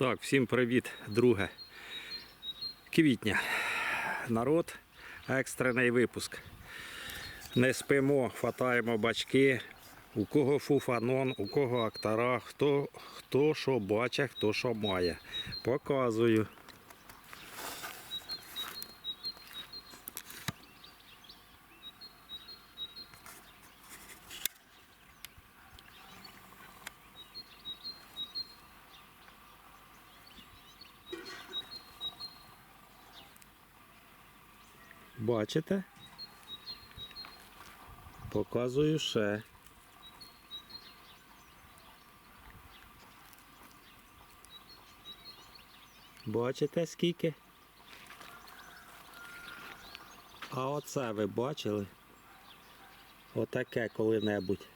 Так, всім привіт, друге. Квітня. Народ, екстрений випуск. Не спимо, хватаємо бачки. У кого фуфанон, у кого актора, хто, хто що бачить, хто що має. Показую. Бачите? Показую ще. Бачите скільки? А оце ви бачили? Отаке коли-небудь.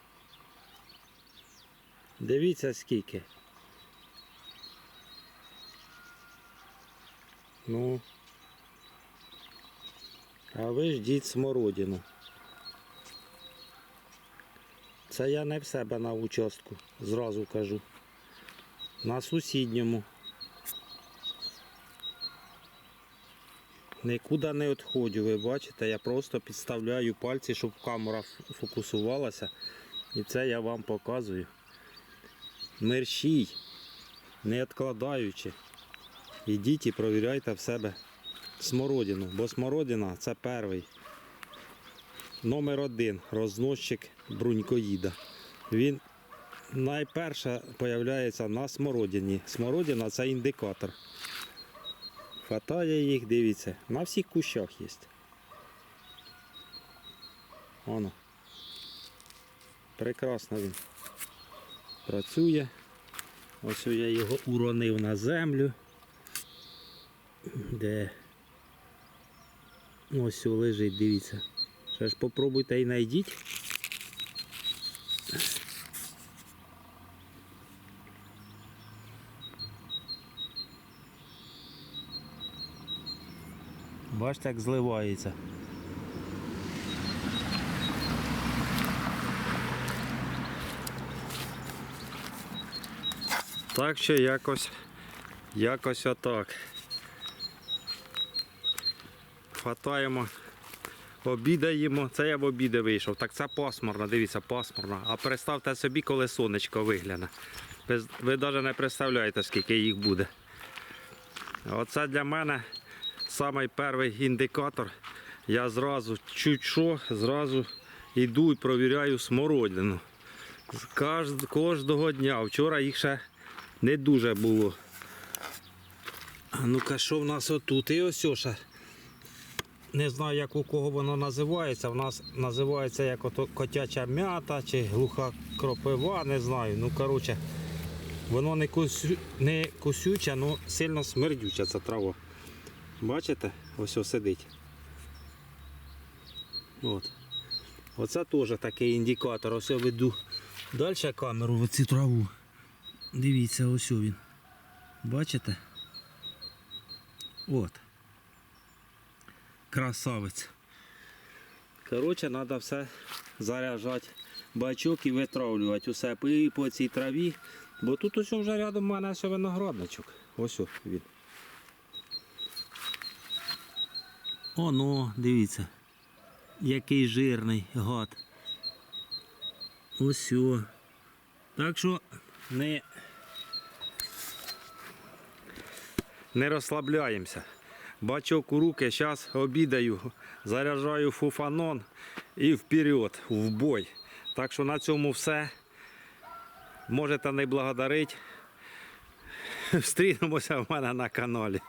Дивіться скільки. Ну. А ви ждіть смородину. Це я не в себе на участку, зразу кажу. На сусідньому. Нікуди не відходжу, ви бачите, я просто підставляю пальці, щоб камера фокусувалася. І це я вам показую. Мерщій, не відкладаючи. Ідіть і провіряйте в себе смородину, бо смородина це перший. Номер один розносчик брунькоїда. Він найперше появляється на смородині. Смородина це індикатор. Хватає їх, дивіться, на всіх кущах є. Воно. Прекрасно він працює. Ось я його уронив на землю. Де ось о, лежить, дивіться. Ще ж попробуйте і знайдіть. Бачите, як зливається. Так що якось, якось отак. Хватаємо, обідаємо. Це я в обіди вийшов. Так це пасмурно, дивіться, пасмурно. А представте собі, коли сонечко вигляне. Ви, навіть не представляєте, скільки їх буде. Оце для мене самий перший індикатор. Я зразу чуть зразу йду і провіряю смородину. Кожного дня. Вчора їх ще не дуже було. А ну-ка, що в нас отут? І ось ще. Не знаю, як у кого воно називається. У нас називається як котяча м'ята чи глуха кропива, не знаю. Ну, коротше, воно не, кусю, не кусюче, але сильно смердюча ця трава. Бачите? Ось ось сидить. От. Оце теж такий індикатор. Ось я веду далі камеру в цю траву. Дивіться, ось він. Бачите? От. Красавець. Коротше, треба все заряджати бачок і витравлювати усе по, по цій траві. Бо тут ось вже рядом у мене ще виноградничок. Ось він. Оно, дивіться. Який жирний гад. Ось. Так що не, не розслабляємося. Бачок у руки, зараз обідаю, заряджаю фуфанон і вперед, в бой. Так що на цьому все. Можете не благодарити. Встрінемося в мене на каналі.